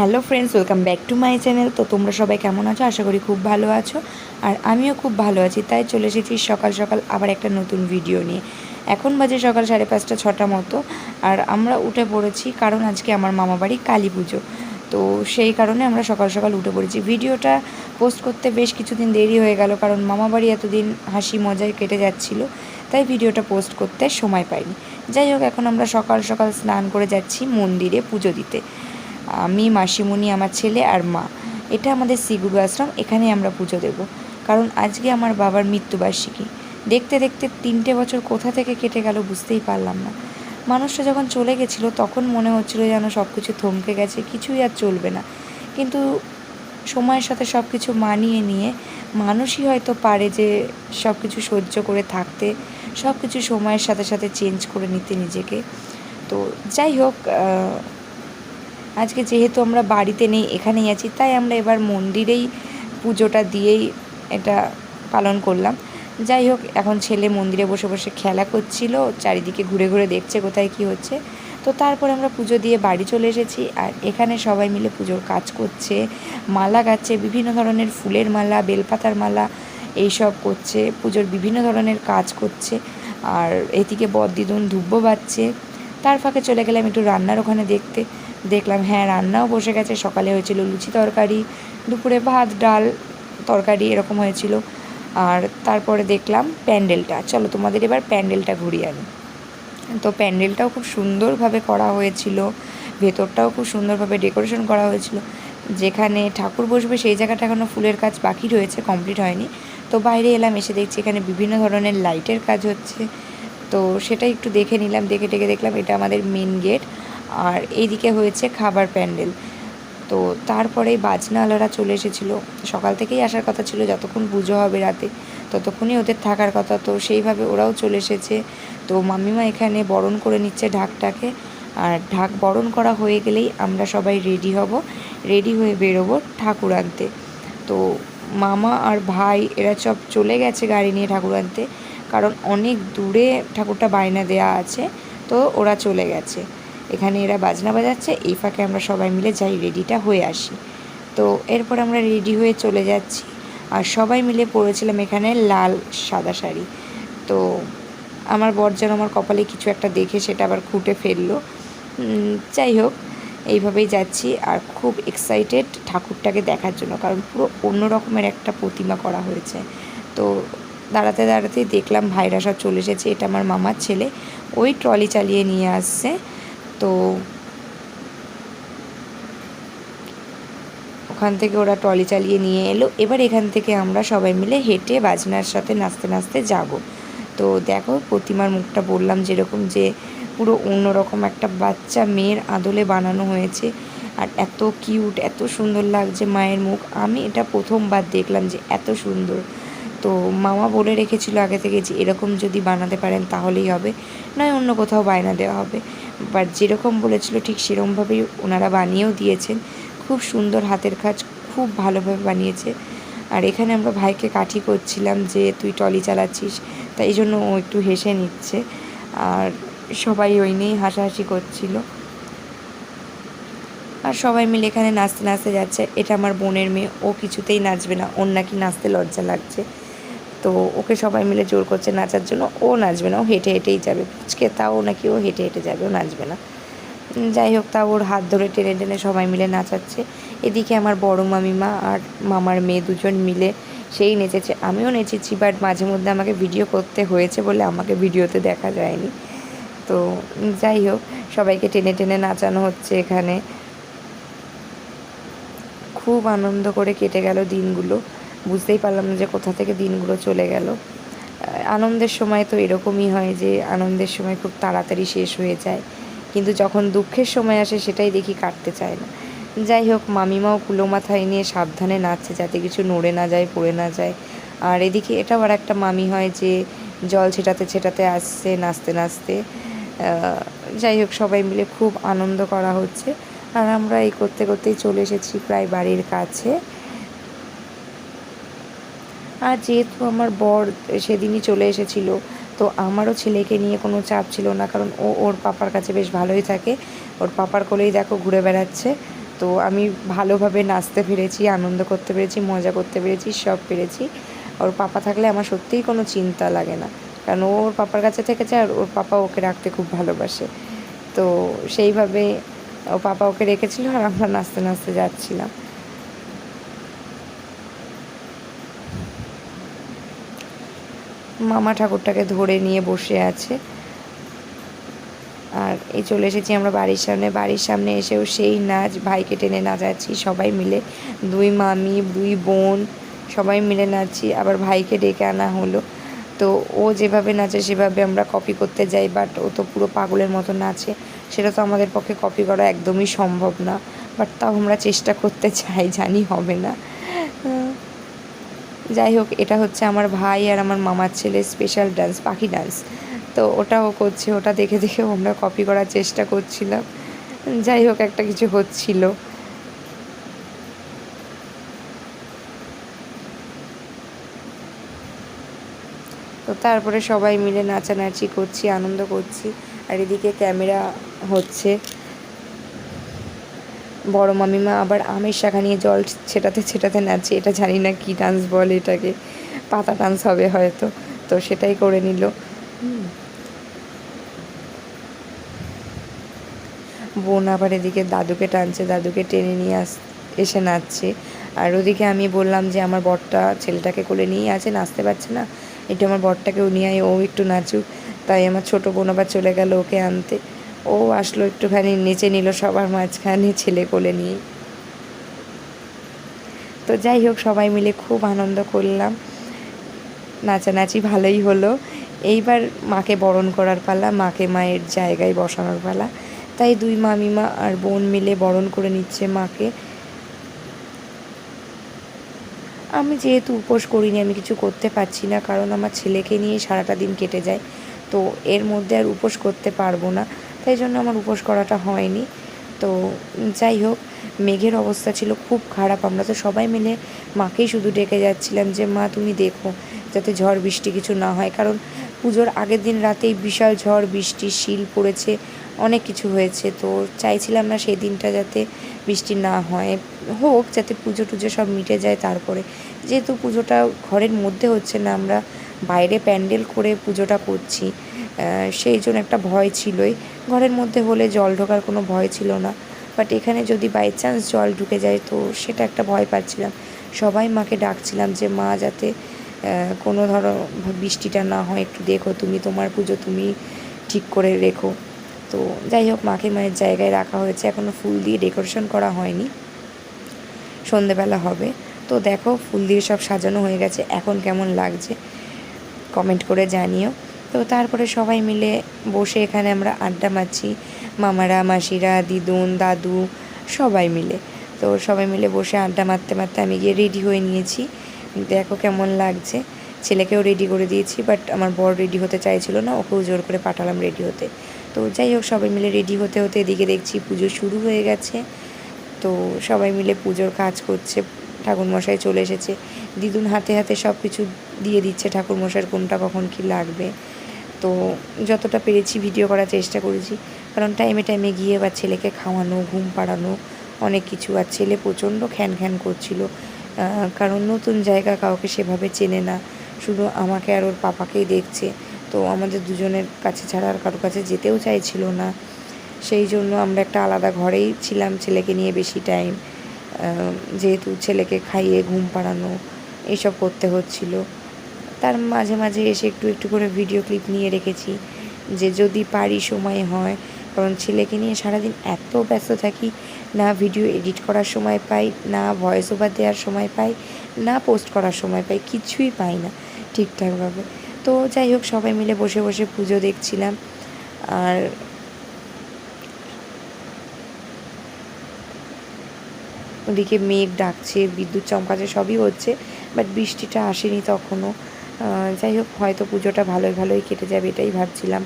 Hello friends, welcome back to my channel. তো তোমরা সবাই কেমন আছো? আশা করি খুব ভালো আছো। আর আমিও খুব ভালো আছি, তাই চলে এসেছি সকাল সকাল আবার একটা নতুন ভিডিও নিয়ে। এখন বাজে সকাল সাড়ে পাঁচটা, ছটা মতো। আর আমরা উঠে পড়েছি, কারণ আজকে আমার মামা বাড়ি কালী পুজো। তো সেই কারণে আমরা সকাল সকাল উঠে পড়েছি। ভিডিওটা পোস্ট করতে বেশ কিছুদিন দেরি হয়ে গেল, কারণ মামা বাড়ি এতদিন হাসি মজায় কেটে যাচ্ছিল, তাই ভিডিওটা পোস্ট করতে সময় পাইনি। যাই হোক, এখন আমরা সকাল সকাল স্নান করে যাচ্ছি মন্দিরে পুজো দিতে। আমি, মাসিমণি, আমার ছেলে আর মা। এটা আমাদের সিগুরু আশ্রম, এখানে আমরা পুজো দেব। কারণ আজকে আমার বাবার মৃত্যুবার্ষিকী। দেখতে দেখতে তিনটে বছর কোথা থেকে কেটে গেল বুঝতেই পারলাম না। মানুষটা যখন চলে গেছিল, তখন মনে হচ্ছিল যেন সব কিছু থমকে গেছে, কিছুই আর চলবে না। কিন্তু সময়ের সাথে সব কিছু মানিয়ে নিয়ে মানুষই হয়তো পারে যে সব কিছু সহ্য করে থাকতে সব কিছু সময়ের সাথে সাথে চেঞ্জ করে নিতে নিজেকে। তো যাই হোক আজকে যেহেতু আমরা বাড়িতে নেই, এখানেই আছি, তাই আমরা এবার মন্দিরেই পুজোটা দিয়েই এটা পালন করলাম। যাই হোক, এখন ছেলে মন্দিরে বসে বসে খেলা করছিল, চারিদিকে ঘুরে ঘুরে দেখছে কোথায় কি হচ্ছে। তো তারপরে আমরা পুজো দিয়ে বাড়ি চলে এসেছি, আর এখানে সবাই মিলে পুজোর কাজ করছে, মালা গাচ্ছে, বিভিন্ন ধরনের ফুলের মালা, বেলপাতার মালা, এইসব করছে, পুজোর বিভিন্ন ধরনের কাজ করছে, আর এদিকে বদ্দিদুন ধুব্ব বাজছে তার ফাঁকে চলে গেলাম একটু রান্নার ওখানে দেখতে। দেখলাম হ্যাঁ রান্নাও বসে গেছে। সকালে হয়েছিল লুচি তরকারি, দুপুরে ভাত, ডাল, তরকারি এরকম হয়েছিল। আর তারপরে দেখলাম প্যান্ডেলটা। চলো তোমাদের এবার প্যান্ডেলটা ঘুরিয়ে আনি। তো প্যান্ডেলটাও খুব সুন্দরভাবে করা হয়েছিল। ভেতরটাও খুব সুন্দরভাবে ডেকোরেশন করা হয়েছিল। যেখানে ঠাকুর বসবে সেই জায়গাটা এখনও ফুলের কাজ বাকি রয়েছে, কমপ্লিট হয়নি। তো বাইরে এলাম, এসে দেখছি এখানে বিভিন্ন ধরনের লাইটের কাজ হচ্ছে। তো সেটা একটু দেখে নিলাম। দেখে টেকে দেখলাম এটা আমাদের মেন গেট আর এইদিকে হয়েছে খাবার প্যান্ডেল। তো তারপরেই বাজনাওয়ালারা চলে এসেছিল। সকাল থেকেই আসার কথা ছিল, যতক্ষণ পুজো হবে রাতে, ততক্ষণই ওদের থাকার কথা। তো সেইভাবে ওরাও চলে এসেছে। তো মামিমা এখানে বরণ করে নিচ্ছে ঢাকটাকে। আর ঢাক বরণ করা হয়ে গেলেই আমরা সবাই রেডি হব, রেডি হয়ে বেরোবো ঠাকুর আনতে। তো মামা আর ভাই, এরা সব চলে গেছে গাড়ি নিয়ে ঠাকুর আনতে। কারণ অনেক দূরে ঠাকুরটা বায়না দেয়া আছে, তো ওরা চলে গেছে। এখানে এরা বাজনা বাজাচ্ছে, এই ফাঁকে আমরা সবাই মিলে যাই রেডিটা হয়ে আসি। তো এরপর আমরা রেডি হয়ে চলে যাচ্ছি। আর সবাই মিলে পরেছিলাম এখানে লাল সাদা শাড়ি। তো আমার বর যেন আমার কপালে কিছু একটা দেখে সেটা আবার খুঁটে ফেলল। যাই হোক, এইভাবেই যাচ্ছি। আর খুব এক্সাইটেড ঠাকুরটাকে দেখার জন্য, কারণ পুরো অন্য রকমের একটা প্রতিমা করা হয়েছে। তো দাঁড়াতে দাঁড়াতেই দেখলাম ভাইরা সব চলে এসেছে। এটা আমার মামার ছেলে। ওই ট্রলি চালিয়ে নিয়ে আসছে। তো ওখান থেকে ওরা ট্রলি চালিয়ে নিয়ে এলো। এবার এখান থেকে আমরা সবাই মিলে হেঁটে বাজনার সাথে নাচতে নাচতে যাব। তো দেখো, প্রতিমার মুখটা বললাম যেরকম যে পুরো অন্যরকম একটা বাচ্চা মেয়ের আদলে বানানো হয়েছে। আর এত কিউট, এত সুন্দর লাগছে মায়ের মুখ। আমি এটা প্রথমবার দেখলাম যে এত সুন্দর। তো মামা বলে রেখেছিল আগে থেকে যে এরকম যদি বানাতে পারেন তাহলেই হবে, নয় অন্য কোথাও বায়না দেওয়া হবে। বাট যেরকম বলেছিল, ঠিক সেরকমভাবেই ওনারা বানিয়েও দিয়েছেন। খুব সুন্দর হাতের কাজ, খুব ভালোভাবে বানিয়েছে। আর এখানে আমরা ভাইকে কাঠি করছিলাম যে, তুই টলি চালাচ্ছিস। তাই জন্য ও একটু হেসে নিচ্ছে। আর সবাই ওই নিয়েই হাসাহাসি করছিল। আর সবাই মিলে এখানে নাচতে নাচতে যাচ্ছে। এটা আমার বোনের মেয়ে, ও কিছুতেই নাচবে না। ওর নাকি নাচতে লজ্জা লাগছে। তো ওকে সবাই মিলে জোর করছে নাচার জন্য। ও নাচবে না, ও হেঁটে হেঁটেই যাবে। পুচকে তাও নাকি ও হেঁটে হেঁটে যাবে, ও নাচবে না। যাই হোক তা ওর হাত ধরে টেনে টেনে সবাই মিলে নাচাচ্ছে। এদিকে আমার বড় মামিমা আর মামার মেয়ে দুজন মিলে সেই নেচেছে। আমিও নেচেছি বাট মাঝে মধ্যে আমাকে ভিডিও করতে হয়েছে বলে আমাকে ভিডিওতে দেখা যায়নি। তো যাই হোক, সবাইকে টেনে টেনে নাচানো হচ্ছে এখানে। খুব আনন্দ করে কেটে গেল দিনগুলো। বুঝতেই পারলাম না যে কোথা থেকে দিনগুলো চলে গেল। আনন্দের সময় তো এরকমই হয় যে আনন্দের সময় খুব তাড়াতাড়ি শেষ হয়ে যায়। কিন্তু যখন দুঃখের সময় আসে সেটাই দেখি কাটতে চায় না। যাই হোক, মামিমাও কুলো মাথায় নিয়ে সাবধানে নাচছে যাতে কিছু নড়ে না যায়, পড়ে না যায়। আর এদিকে এটাও আর একটা মামি হয় যে জল ছেটাতে ছেটাতে আসছে নাচতে নাচতে। যাই হোক, সবাই মিলে খুব আনন্দ করা হচ্ছে। আর আমরা এই করতে করতেই চলে এসেছি প্রায় বাড়ির কাছে। আর যেহেতু আমার বর সেদিনই চলে এসেছিল, তো আমারও ছেলেকে নিয়ে কোনো চাপ ছিল না, কারণ ও ওর পাপার কাছে বেশ ভালোই থাকে। ওর পাপার কোলেই দেখো ঘুরে বেড়াচ্ছে। তো আমি ভালোভাবে নাচতে পেরেছি, আনন্দ করতে পেরেছি, মজা করতে পেরেছি, সব পেরেছি। ওর পাপা থাকলে আমার সত্যিই কোনো চিন্তা লাগে না। কারণ ও ওর পাপার কাছে থেকেছে আর ওর পাপা ওকে রাখতে খুব ভালোবাসে। তো সেইভাবে ও পাপা ওকে রেখেছিল আর আমরা নাচতে নাচতে যাচ্ছিলাম। মামা ঠাকুরটাকে ধরে নিয়ে বসে আছে। আর এই চলে এসেছি আমরা বাড়ির সামনে। বাড়ির সামনে এসেও সেই নাচ, ভাইকে টেনে নাচাচ্ছি সবাই মিলে। দুই মামি, দুই বোন, সবাই মিলে নাচছি। আবার ভাইকে ডেকে আনা হলো। তো ও যেভাবে নাচে, সেভাবে আমরা কপি করতে যাই বাট ও তো পুরো পাগলের মতো নাচে। সেটা তো আমাদের পক্ষে কপি করা একদমই সম্ভব না। বাট তাও আমরা চেষ্টা করতে চাই, জানি হবে না। যাই হোক, এটা হচ্ছে আমার ভাই আর আমার মামার ছেলে স্পেশাল ডান্স পাখি ডান্স তো ওটাও করছে, ওটা দেখে দেখেও আমরা কপি করার চেষ্টা করছিলাম। যাই হোক, একটা কিছু হচ্ছিল। তো তারপরে সবাই মিলে নাচানাচি করছি, আনন্দ করছি। আর এদিকে ক্যামেরা হচ্ছে। বড় মামিমা আবার আমের শাখা নিয়ে জল ছেটাতে ছেটাতে নাচছে, এটা জানি না কী ডান্স বলে এটাকে, পাতা ডান্স হবে হয়তো, তো সেটাই করে নিল। বোন আবার এদিকে দাদুকে টানছে, দাদুকে টেনে নিয়ে আস, এসে নাচছে। আর ওদিকে আমি বললাম যে, আমার বরটা ছেলেটাকে কোলে নিয়ে আছে, নাচতে পারছে না। একটু আমার বরটাকেও নিয়ে আয়, ও একটু নাচুক। তাই আমার ছোটো বোন আবার চলে গেল ওকে আনতে। ও আসলো একটুখানি নেচে নিল সবার মাঝখানে ছেলে কোলে নিয়ে। তো যাই হোক, সবাই মিলে খুব আনন্দ করলাম। নাচানাচি ভালোই হলো। এইবার মাকে বরণ করার পালা, মাকে মায়ের জায়গায় বসানোর পালা। তাই দুই মামিমা আর বোন মিলে বরণ করে নিচ্ছে মাকে। আমি যেহেতু উপোস করিনি, আমি কিছু করতে পারছি না, কারণ আমার ছেলেকে নিয়ে সারাটা দিন কেটে যায়। তো এর মধ্যে আর উপোস করতে পারব না। তাই জন্য আমার উপোস করাটা হয়নি। তো যাই হোক, মেঘের অবস্থা ছিল খুব খারাপ। আমরা তো সবাই মিলে মাকেই শুধু ডেকে যাচ্ছিলাম যে, মা, তুমি দেখো যাতে ঝড় বৃষ্টি কিছু না হয়। কারণ পুজোর আগের দিন রাতেই বিশাল ঝড়, বৃষ্টি, শিল পড়েছে, অনেক কিছু হয়েছে। তো চাইছিলাম না সেই দিনটা যাতে বৃষ্টি না হয়। হোক, যাতে পুজো টুজো সব মিটে যায় তারপরে। যেহেতু পুজোটা ঘরের মধ্যে হচ্ছে না, আমরা বাইরে প্যান্ডেল করে পুজোটা করছি সেই জন্য একটা ভয় ছিলই। ঘরের মধ্যে হলে জল ঢোকার কোনো ভয় ছিল না বাট এখানে যদি বাই চান্স জল ঢুকে যায় তো সেটা একটা ভয় পাচ্ছিলাম। সবাই মাকে ডাকছিলাম যে, মা, যাতে কোনো ধরো বৃষ্টিটা না হয়, একটু দেখো তুমি, তোমার পুজো তুমি ঠিক করে রেখো। তো যাই হোক, মাকে মায়ের জায়গায় রাখা হয়েছে। এখনও ফুল দিয়ে ডেকোরেশন করা হয়নি। সন্ধেবেলা হবে। তো দেখো, ফুল দিয়ে সব সাজানো হয়ে গেছে। এখন কেমন লাগছে? কমেন্ট করে জানিও। তো তারপরে সবাই মিলে বসে এখানে আমরা আড্ডা মারছি। মামারা, মাসিরা, দিদুন, দাদু, সবাই মিলে। তো সবাই মিলে বসে আড্ডা মারতে মারতে আমি গিয়ে রেডি হয়ে নিয়েছি। দেখো কেমন লাগছে। ছেলেকেও রেডি করে দিয়েছি, বাট আমার বর রেডি হতে চাইছিল না, ওকেও জোর করে পাঠালাম রেডি হতে। তো যাই হোক, সবাই মিলে রেডি হতে হতে এদিকে দেখছি পুজো শুরু হয়ে গেছে। তো সবাই মিলে পুজোর কাজ করছে। ঠাকুরমশাই চলে এসেছে। দিদুন হাতে হাতে সব কিছু দিয়ে দিচ্ছে ঠাকুরমশাইয়ের কোনটা কখন কি লাগবে। তো যতটা পেরেছি ভিডিও করার চেষ্টা করেছি। কারণ টাইমে টাইমে গিয়ে বা ছেলেকে খাওয়ানো, ঘুম পাড়ানো, অনেক কিছু। আর ছেলে প্রচণ্ড খ্যান খ্যান করছিল। কারণ নতুন জায়গা কাউকে সেভাবে চেনে না। শুধু আমাকে আর ওর পাপাকেই দেখছে। তো আমাদের দুজনের কাছে ছাড়া আর কারোর কাছে যেতেও চাইছিল না। সেই জন্য আমরা একটা আলাদা ঘরেই ছিলাম ছেলেকে নিয়ে বেশি টাইম যেহেতু ছেলেকে খাইয়ে, ঘুম পাড়ানো এইসব করতে হচ্ছিল। তার মাঝে মাঝে এসে একটু একটু করে ভিডিও ক্লিপ নিয়ে রেখেছি, যে যদি পারি সময় হয়। কারণ ছেলেকে নিয়ে সারাদিন এত ব্যস্ত থাকি, না ভিডিও এডিট করার সময় পাই, না ভয়েস ওভার দেওয়ার সময় পাই, না পোস্ট করার সময় পাই, কিছুই পাই না ঠিকঠাকভাবে। তো যাই হোক, সবাই মিলে বসে বসে পুজো দেখছিলাম। আর ওদিকে মেঘ ডাকছে, বিদ্যুৎ চমকাচ্ছে, সবই হচ্ছে বাট বৃষ্টিটা আসেনি তখনও। যাই হোক, হয়তো পুজোটা ভালোই ভালোই কেটে যাবে এটাই ভাবছিলাম।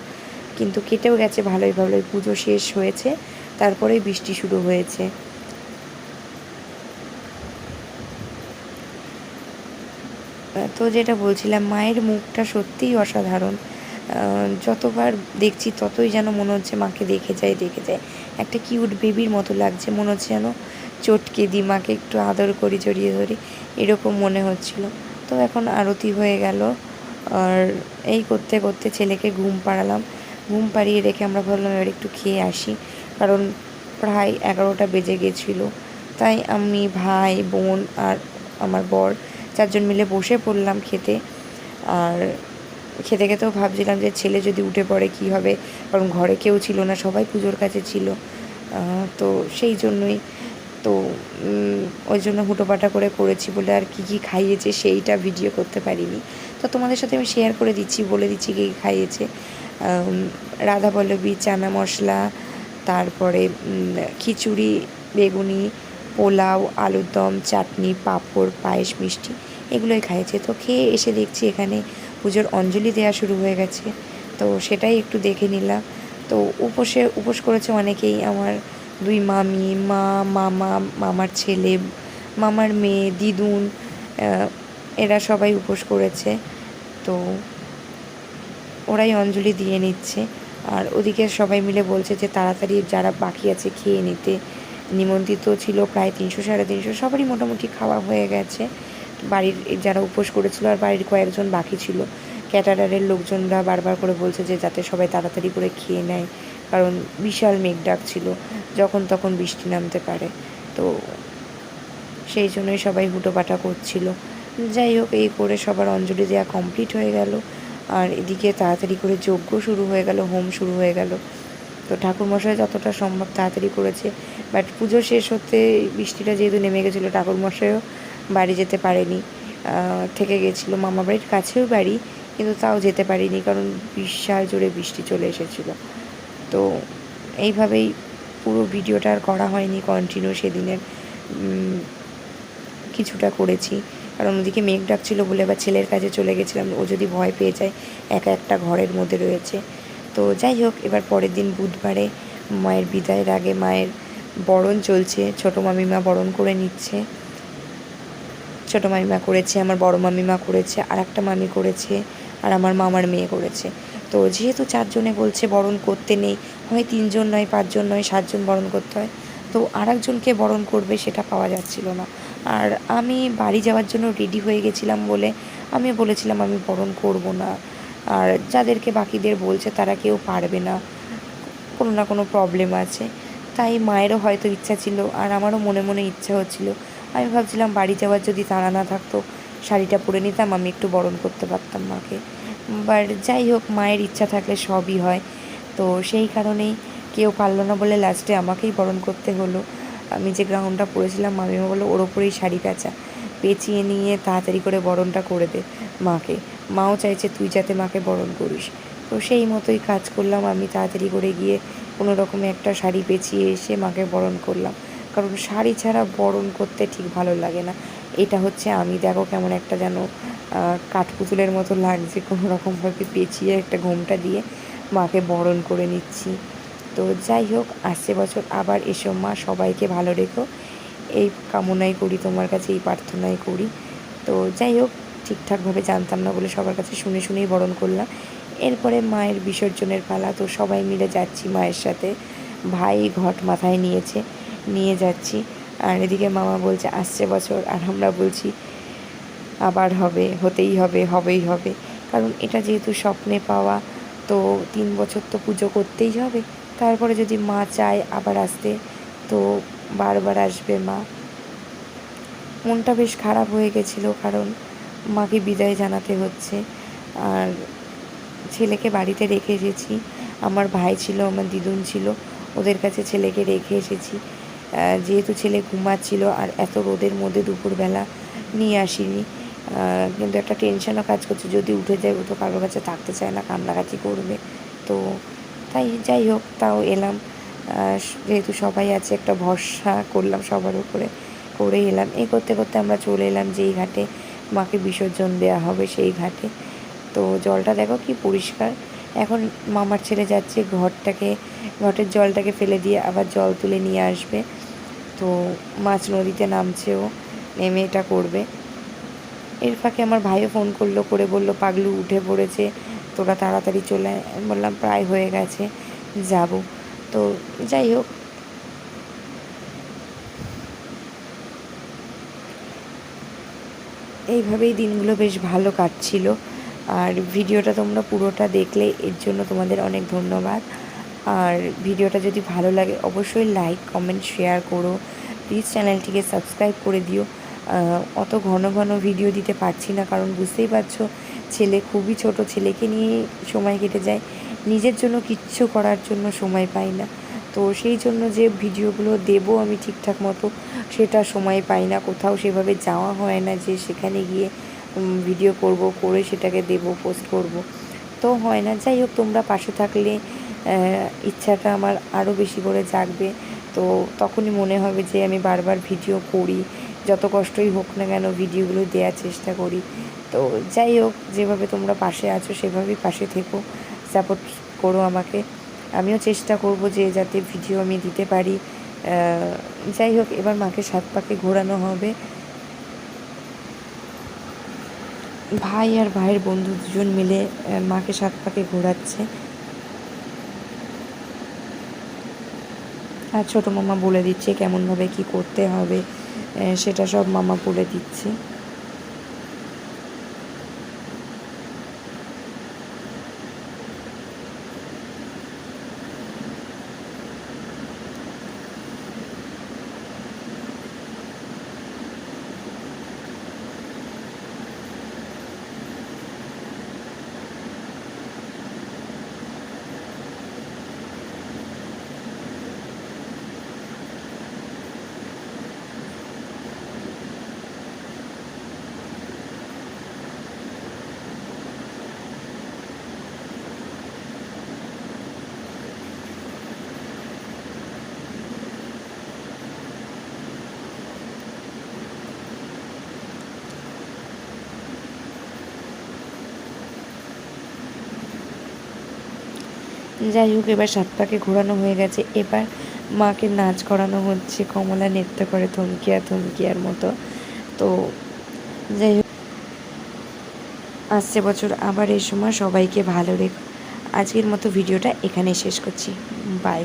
কিন্তু কেটেও গেছে ভালোই ভালোই, পুজো শেষ হয়েছে, তারপরেই বৃষ্টি শুরু হয়েছে। তো যেটা বলছিলাম, মায়ের মুখটা সত্যিই অসাধারণ। যতবার দেখছি ততই যেন মনে হচ্ছে মাকে দেখে যায় দেখে যায়। একটা কিউট বেবির মতো লাগছে, মনে হচ্ছে যেন চটকে দিই, মাকে একটু আদর করি, জড়িয়ে ধরি, এরকম মনে হচ্ছিল। তো এখন আরতি হয়ে গেল। আর এই করতে করতে ছেলেকে ঘুম পাড়ালাম। ঘুম পাড়িয়ে রেখে আমরা ভাবলাম এবার একটু খেয়ে আসি। কারণ প্রায় এগারোটা বেজে গেছিল। তাই আমি ভাই, বোন আর আমার বর চারজন মিলে বসে পড়লাম খেতে। আর খেতে খেতেও ভাবছিলাম যে ছেলে যদি উঠে পড়ে কী হবে? কারণ ঘরে কেউ ছিল না, সবাই পুজোর কাছে ছিল। তো সেই জন্যই তো ওই জন্য হুটোপাটা করে করেছি বলে আর কী কী খাইয়েছে সেইটা ভিডিও করতে পারিনি। তো তোমাদের সাথে আমি শেয়ার করে দিচ্ছি, বলে দিচ্ছি কী খাইয়েছে। রাধা পল্লবী, চানা মশলা, তারপরে খিচুড়ি, বেগুনি, পোলাও, আলুর দম, চাটনি, পাঁপড়, পায়েস, মিষ্টি এগুলোই খাইয়েছে। তো খেয়ে এসে দেখছি এখানে পুজোর অঞ্জলি দেওয়া শুরু হয়ে গেছে। তো সেটাই একটু দেখে নিলাম। তো উপসে, উপোস করেছে অনেকেই। আমার দুই মামি, মা, মামা, মামার ছেলে, মামার মেয়ে, দিদুন এরা সবাই উপোস করেছে। তো ওরাই অঞ্জলি দিয়ে নিচ্ছে। আর ওদিকে সবাই মিলে বলছে যে তাড়াতাড়ি যারা বাকি আছে খেয়ে নিতে। নিমন্ত্রিত ছিল প্রায় তিনশো, সাড়ে তিনশো, সবারই মোটামুটি খাওয়া হয়ে গেছে। বাড়ির যারা উপোস করেছিল আর বাড়ির কয়েকজন বাকি ছিল। ক্যাটারারের লোকজনরা বারবার করে বলছে যে যাতে সবাই তাড়াতাড়ি করে খেয়ে নেয়। কারণ বিশাল মেঘ ডাক ছিল, যখন তখন বৃষ্টি নামতে পারে। তো সেই জন্যই সবাই হুটোপাটা করছিল। যাই হোক, এই করে সবার অঞ্জলি দেওয়া কমপ্লিট হয়ে গেল। আর এদিকে তাড়াতাড়ি করে যজ্ঞ শুরু হয়ে গেল, হোম শুরু হয়ে গেল। তো ঠাকুরমশাই যতটা সম্ভব তাড়াতাড়ি করেছে। বাট পুজো শেষ হতে বৃষ্টিটা যেহেতু নেমে গেছিল, ঠাকুরমশাইও বাড়ি যেতে পারেনি। থেকে গেছিল মামা বাড়ির কাছেও বাড়ি, কিন্তু তাও যেতে পারিনি কারণ বিশাল জোরে বৃষ্টি চলে এসেছিল। তো এইভাবেই পুরো ভিডিওটা আর করা হয়নি কন্টিনিউ সেদিনের কিছুটা করেছি। কারণ ওদিকে মেঘ ডাকছিল বলে আবার ছেলের কাছে চলে গেছিলাম, ও যদি ভয় পেয়ে যায়, একা একটা ঘরের মধ্যে রয়েছে। তো যাই হোক, এবার পরের দিন বুধবারে মায়ের বিদায়ের আগে মায়ের বরণ চলছে, ছোটো মামিমা বরণ করে নিচ্ছে। ছোটো মামিমা করেছে, আমার বড় মামিমা করেছে আর একটা মামি করেছে, আর আমার মামার মেয়ে করেছে। তো যেহেতু চারজনে বলছে বরণ করতে নেই, হয় তিনজন নয়, পাঁচজন নয়, সাতজন বরণ করতে হয়, তো আর একজনকে বরণ করবে সেটা পাওয়া যাচ্ছিল না। আর আমি বাড়ি যাওয়ার জন্য রেডি হয়ে গেছিলাম বলে আমি বলেছিলাম আমি বরণ করব না। আর যাদেরকে বাকিদের বলছে তারা কেউ পারবে না। কোনো না কোনো প্রবলেম আছে। তাই মায়েরও হয়তো ইচ্ছা ছিল, আর আমারও মনে মনে ইচ্ছা হচ্ছিল। আমি ভাবছিলাম বাড়ি যাওয়ার যদি তাড়া না থাকতো, শাড়িটা পরে নিতাম, আমি একটু বরণ করতে পারতাম মাকে। বাট যাই হোক, মায়ের ইচ্ছা থাকলে সবই হয়। তো সেই কারণেই কেউ পারল না বলে লাস্টে আমাকেই বরণ করতে হলো। আমি যে গ্রাউন্ডটা পরেছিলাম, মামিমা বলল, ওর ওপরেই শাড়ি পেঁচা পেঁচিয়ে নিয়ে তাড়াতাড়ি করে বরণটা করে দে মাকে। মাও চাইছে তুই যাতে মাকে বরণ করিস। তো সেই মতোই কাজ করলাম। আমি তাড়াতাড়ি করে গিয়ে কোনো রকমে একটা শাড়ি পেঁচিয়ে এসে মাকে বরণ করলাম। কারণ শাড়ি ছাড়া বরণ করতে ঠিক ভালো লাগে না। এটা হচ্ছে আমি, দেখো কেমন একটা যেন কাঠপুতুলের মতো লাগছে, কোনো রকমভাবে পেঁচিয়ে একটা ঘোমটা দিয়ে মাকে বরণ করে নিচ্ছি। তো যাই হোক, আসছে বছর, আবার এসো মা, সবাইকে ভালো রেখো। এই কামনাই করি, তোমার কাছে এই প্রার্থনাই করি। তো যাই হোক ঠিকঠাকভাবে জানতাম না বলে সবার কাছে শুনে শুনেই বরণ করলাম। এরপরে মায়ের বিসর্জনের পালা, তো সবাই মিলে যাচ্ছি মায়ের সাথে। ভাই ঘট মাথায় নিয়েছে, নিয়ে যাচ্ছি। আর এদিকে মামা বলছে, আসছে বছর আর আমরা বলছি, আবার হবে, হতেই হবে, হবেই হবে। কারণ এটা যেহেতু স্বপ্নে পাওয়া, তো তিন বছর তো পুজো করতেই হবে। তারপরে যদি মা চায় আবার আসতে, তো বারবার আসবে মা। মনটা বেশ খারাপ হয়ে গেছিল কারণ মাকে বিদায় জানাতে হচ্ছে। আর ছেলেকে বাড়িতে রেখে এসেছি। আমার ভাই ছিল, আমার দিদুন ছিল, ওদের কাছে ছেলেকে রেখে এসেছি। যেহেতু ছেলে ঘুমাচ্ছিল আর এত রোদের মধ্যে দুপুরবেলা নিয়ে আসিনি কিন্তু একটা টেনশনও কাজ করছে। যদি উঠে যায় ও তো কারোর কাছে থাকতে চায় না, কান্নাকাটি করবে। তো তাই যাই হোক, তাও এলাম। যেহেতু সবাই আছে, একটা ভরসা করলাম সবার উপরে, করে এলাম। এই করতে করতে আমরা চলে এলাম যেই ঘাটে। মাকে বিসর্জন দেওয়া হবে সেই ঘাটে। তো জলটা দেখো কি পরিষ্কার। এখন মামার ছেলে যাচ্ছে, ঘরটাকে ঘটের জলটাকে ফেলে দিয়ে আবার জল তুলে নিয়ে আসবে। তো মাছ নদীতে নামছেও, নেমে এটা করবে। এর ফাঁকে আমার ভাইও ফোন করল, করে বলল, পাগলু, উঠে পড়েছে, তোরা তাড়াতাড়ি চলে বললাম, প্রায় হয়ে গেছে, যাব। তো যাই হোক। এইভাবেই দিনগুলো বেশ ভালো কাটছিল। আর ভিডিওটা তোমরা পুরোটা দেখলে এর জন্য তোমাদের অনেক ধন্যবাদ। আর ভিডিওটা যদি ভালো লাগে, অবশ্যই লাইক কমেন্ট শেয়ার করো। প্লিজ চ্যানেলটিকে সাবস্ক্রাইব করে দিও। অত ঘন ঘন ভিডিও দিতে পারছি না, কারণ বুঝতেই পারছ, ছেলে খুবই ছোট, ছেলেকে নিয়ে সময় কেটে যায়। নিজের জন্য কিচ্ছু করার জন্য সময় পাই না। তো সেই জন্য যে ভিডিওগুলো দেবো আমি ঠিকঠাক মতো, সেটা সময় পাই না। কোথাও সেভাবে যাওয়া হয় না যে সেখানে গিয়ে ভিডিও করব, করে সেটাকে দেবো পোস্ট করব। তো হয় না, যাই হোক, তোমরা পাশে থাকলে ইচ্ছাটা আমার আরও বেশি করে জাগবে। তো তখনই মনে হবে যে আমি বারবার ভিডিও করি, যত কষ্টই হোক না কেন ভিডিওগুলো দেওয়ার চেষ্টা করি। তো যাই হোক, যেভাবে তোমরা পাশে আছো, সেভাবেই পাশে থেকো সাপোর্ট করো আমাকে। আমিও চেষ্টা করব যে যাতে ভিডিও আমি দিতে পারি। যাই হোক, এবার মাকে সাত পাকে ঘোরানো হবে। ভাই আর ভাইয়ের বন্ধু দুজন মিলে মাকে সাত পাকে ঘোরাচ্ছে। আর ছোটো মামা বলে দিচ্ছে কেমনভাবে কি করতে হবে সেটা সব মামা বলে দিচ্ছে। যাই হোক, এবার সাপটাকে ঘোরানো হয়ে গেছে। এবার মাকে নাচ করানো হচ্ছে, কমলা নৃত্য করে থমকিয়া থমকিয়ার মতো। তো যাই হোক, আসছে বছর, আবার এই সময় সবাইকে ভালো রেখো। আজকের মতো ভিডিওটা এখানে শেষ করছি। বাই।